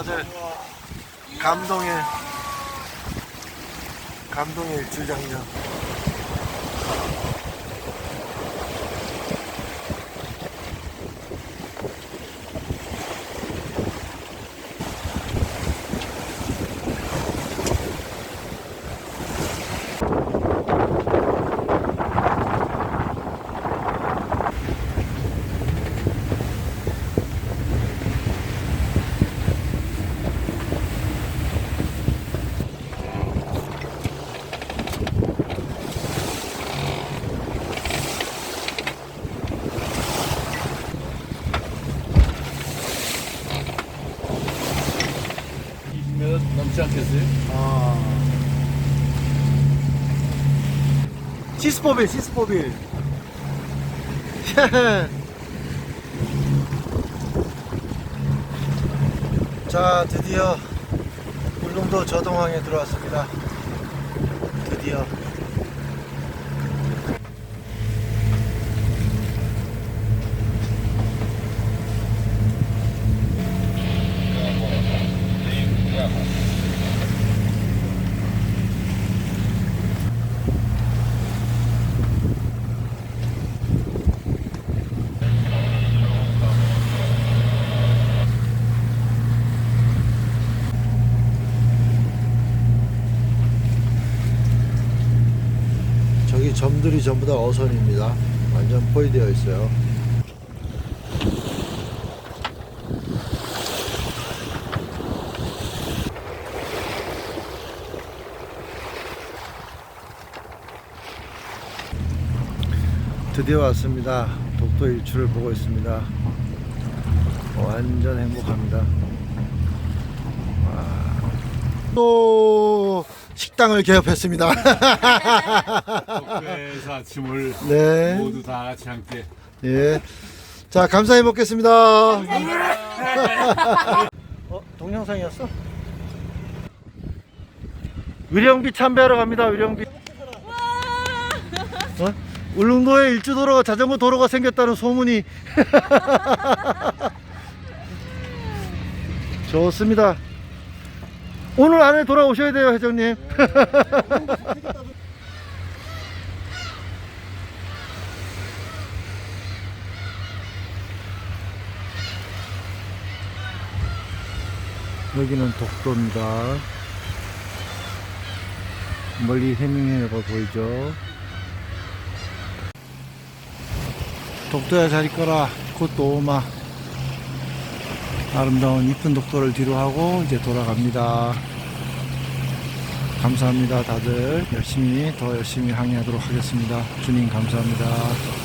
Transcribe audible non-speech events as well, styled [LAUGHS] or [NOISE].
다들 감동의 감동의 일출 장면. 면 넘지 않겠어요? 아. 시스포빌, 시스포빌. [LAUGHS] 자, 드디어 울릉도 저동항에 들어왔습니다. 드디어. 점들이 전부 다 어선입니다. 완전 포위되어 있어요. 드디어 왔습니다. 독도 일출을 보고 있습니다. 완전 행복합니다. 와. 또 식당을 개업했습니다. 독도에서 아침을 네. 모두 다 같이 함께 예. 자, 감사히 먹겠습니다. 어, 동영상이었어? 의령비 참배하러 갑니다, 의령비. 어? 울릉도에 일주도로가 자전거 도로가 생겼다는 소문이. [LAUGHS] 좋습니다. 오늘 안에 돌아오셔야 돼요, 회장님. [LAUGHS] 여기는 독도입니다. 멀리 해밍해가 보이죠? 독도야 잘 있거라. 곧또 오마. 아름다운 이쁜 독도를 뒤로 하고 이제 돌아갑니다. 감사합니다. 다들 열심히 더 열심히 항해하도록 하겠습니다. 주님 감사합니다.